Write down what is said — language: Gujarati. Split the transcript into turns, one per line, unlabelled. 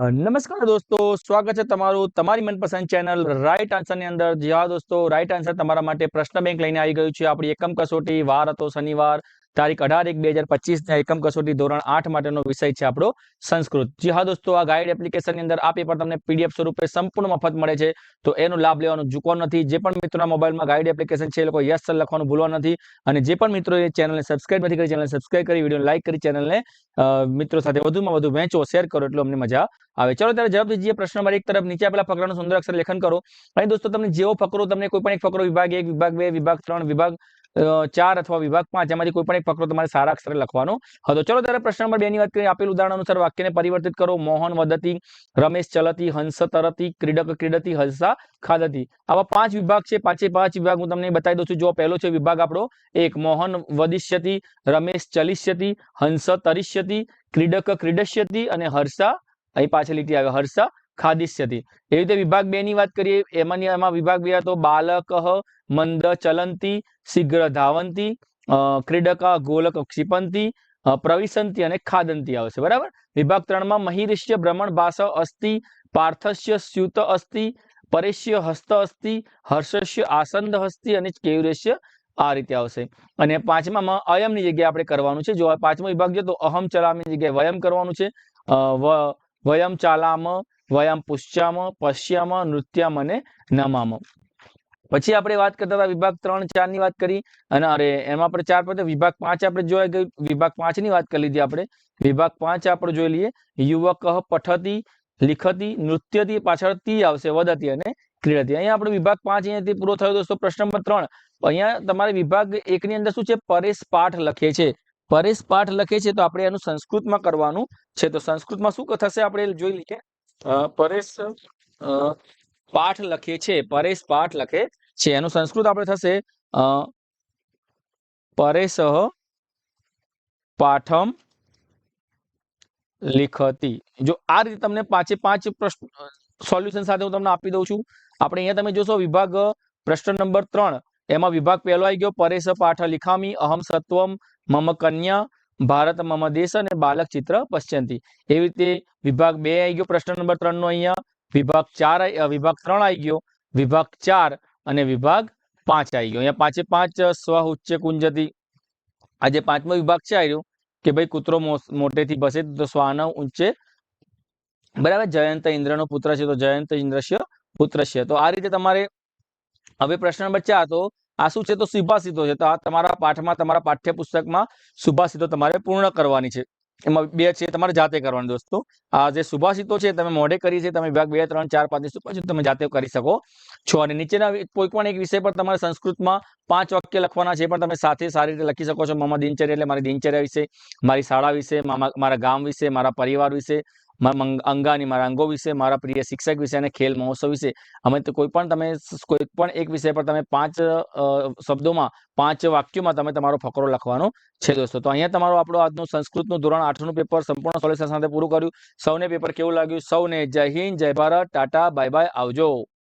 નમસ્કાર દોસ્તો, સ્વાગત છે તમારું તમારી મનપસંદ ચેનલ રાઈટ આન્સરની અંદર. જી હા દોસ્તો રાઈટ આન્સર તમારા માટે પ્રશ્ન બેંક લઈને આવી ગયું છે. આપણી એકમ કસોટી, વાર હતો શનિવાર તારીખ અઢાર એક બે હજાર પચીસ એકમ કસોટી ધોરણ આઠ માટેનો વિષય છે આપણો સંસ્કૃત. જી હા દોસ્તો, આ ગાઈડ એપ્લિકેશનની અંદર આ પેપર તમને પીડીએફ સ્વરૂપે સંપૂર્ણ મફત મળે છે. તો એનો લાભ લેવાનો ચૂકવો નથી. જે પણ મિત્રોના મોબાઈલમાં ગાઈડ એપ્લિકેશન છે એ લોકો યસ લખવાનું ભૂલવા નથી. અને જે પણ મિત્રો એ ચેનલને સબસ્ક્રાઇબ નથી કરી ચેનલ સબસ્ક્રાઈબ કરી વીડિયો લાઈક કરી ચેનલને મિત્રો સાથે વધુમાં વધુ વહેંચો શેર કરો એટલે અમને મજા આવે. ચલો ત્યારે જવાબ દીજીએ પ્રશ્ન નંબર એક તરફ. નીચે આપેલા ફકરાનું સુંદર અક્ષર લેખન કરો. અહીં દોસ્તો તમને જેવો ફકરો તમને કોઈ પણ એક ફકરો વિભાગ એક, વિભાગ બે, વિભાગ ત્રણ, વિભાગ ચાર અથવા વિભાગ પાંચ એમાંથી કોઈ પણ એક ફકરો તમારે સારા અક્ષરે લખવાનો હતો. ચલો ત્યારે પ્રશ્ન નંબર બે ની વાત કરીએ. આપેલ ઉદાહરણ અનુસાર વાક્યને પરિવર્તિત કરો. મોહન, વદતી, રમેશ, ચલતી, હંસ, તરતી, ક્રીડક, ક્રીડતી, હંસા, ખાદતી. આવા પાંચ વિભાગ છે. પાંચે પાંચ વિભાગ હું તમને બતાવી દઉં છું. જો પહેલો છે વિભાગ આપણો એક. મોહન, વદિષ્યતી, રમેશ, ચલિષ્યતી, હંસ, તરિષ્યતી, ક્રીડક, ક્રીડશ્યતી અને હર્ષા અહીં પાછળ લીટી આવે. હર્ષ ખાદિષ્યતિ એવી રીતે વિભાગ બે ની વાત કરીએ એમાંની એમાં વિભાગ બે તો બાલક મંદ, ચલંતી, શીઘ્ર ધાવંતી ક્રીડકા, ગોલક, ક્ષિપંતી પ્રવિસંતી અને ખાદંતી આવશે બરાબર? વિભાગ ત્રણમાં મહિરિષ્ય ભ્રમણ ભાષ અસ્તિ પાર્થસ્ય, સ્યુત અસ્તિ પરેશ્ય, હસ્ત અસ્તિ હર્ષસ્ય, આસંદ હસ્તી અને કેયુરેશ્ય આ રીતે આવશે અને પાંચમામાં અયમની જગ્યાએ આપણે કરવાનું છે. જો પાંચમો વિભાગ છે તો અહમ ચલામની જગ્યાએ વયમ કરવાનું છે. વયમ ચાલામ વયમ પુષ્યામ, પશ્યામ, નૃત્યામ અને નમામ. પછી આપણે વાત કરતા હતા વિભાગ ત્રણ ચારની વાત કરી અને અરે, એમાં આપણે ચાર પછી વિભાગ પાંચ આપણે જોઈ વિભાગ પાંચની વાત કરી લીધી આપણે. વિભાગ પાંચ આપણે જોઈ લઈએ. યુવક પઠતી, લિખતી નૃત્યથી પાછળ તી આવશે, વધતી અને ક્રીડતી. અહીંયા આપણે વિભાગ પાંચ અહીંયાથી પૂરો થયો દોસ્તો, પ્રશ્ન નંબર ત્રણ. અહીંયા તમારે વિભાગ એક ની અંદર શું છે? પરેશ પાઠ લખે છે. પરેશ પાઠ લખે છે તો આપણે એનું સંસ્કૃતમાં કરવાનું છે. તો સંસ્કૃતમાં શું થશે? આપણે જોઈ લઈએ. પરેશ પાઠ લખે છે. પરેશ પાઠ લખે છે. એનું સંસ્કૃત આપણે થશે પરેશ પાઠમ લિખતી. જો આ રીતે તમને પાંચે પાંચ પ્રશ્ન સોલ્યુશન સાથે હું તમને આપી દઉં છું. આપણે અહીંયા તમે જોશો વિભાગ પ્રશ્ન નંબર ત્રણ. એમાં વિભાગ પહેલો આવી ગયો. પરેશ પાઠ લિખામી, અહમ સત્વમ, મમ કન્યા ભારત મમ દેશ અને બાલક ચિત્ર પશ્યંતી. એવી રીતે વિભાગ બે આવી ગયો, પ્રશ્ન નંબર ત્રણ નો અહીંયા. વિભાગ ચાર વિભાગ ત્રણ આવી ગયો, વિભાગ ચાર અને વિભાગ પાંચ આવી ગયો. પાંચે પાંચ સ્વ, ઉચ્ચ, કુંજતી. આ જે પાંચમો વિભાગ છે આવ્યો કે ભાઈ કૂતરો મોટેથી બસે તો શ્વાન ઊંચે બરાબર? જયંત ઇન્દ્રનો પુત્ર છે તો જયંત ઇન્દ્રશ્ય પુત્ર છે. તો આ રીતે તમારે, હવે પ્રશ્ન નંબર ચાર તો આ શું છે? તો સીધો છે. તો આ તમારા પાઠમાં, તમારા પાઠ્યપુસ્તકમાં સુભાષિતો તમારે પૂર્ણ કરવાની છે. એમાં બે છે તમારે જાતે કરવાની દોસ્તો. આ જે સુભાષિતો છે, તમે મોઢે કરી છે, તમે વિભાગ બે, ત્રણ, ચાર, પાંચની તમે જાતે કરી શકો. છો. અને નીચેના કોઈ પણ એક વિષય પર તમારે સંસ્કૃતમાં પાંચ વાક્ય લખવાના છે, પણ તમે સાથે સારી રીતે લખી શકો છો. મામા દિનચર્યા એટલે મારી દિનચર્યા વિશે, મારી શાળા વિશે મારા ગામ વિશે, મારા પરિવાર વિશે મારા અંગાની, મારા અંગો વિશે, મારા પ્રિય શિક્ષક વિશે અને ખેલ મહોત્સવ વિશે. અમે તો કોઈ પણ તમે કોઈ પણ એક વિષય પર તમે પાંચ શબ્દોમાં, પાંચ વાક્યોમાં તમે તમારો ફકરો લખવાનો છે દોસ્તો. તો અહીંયા તમારો આપણો આજનું સંસ્કૃતનું ધોરણ આઠનું પેપર સંપૂર્ણ સોલ્યુશન સાથે પૂરું કર્યું. સૌને પેપર કેવું લાગ્યું? સૌને જય હિન્દ, જય ભારત, ટાટા, બાય બાય, આવજો.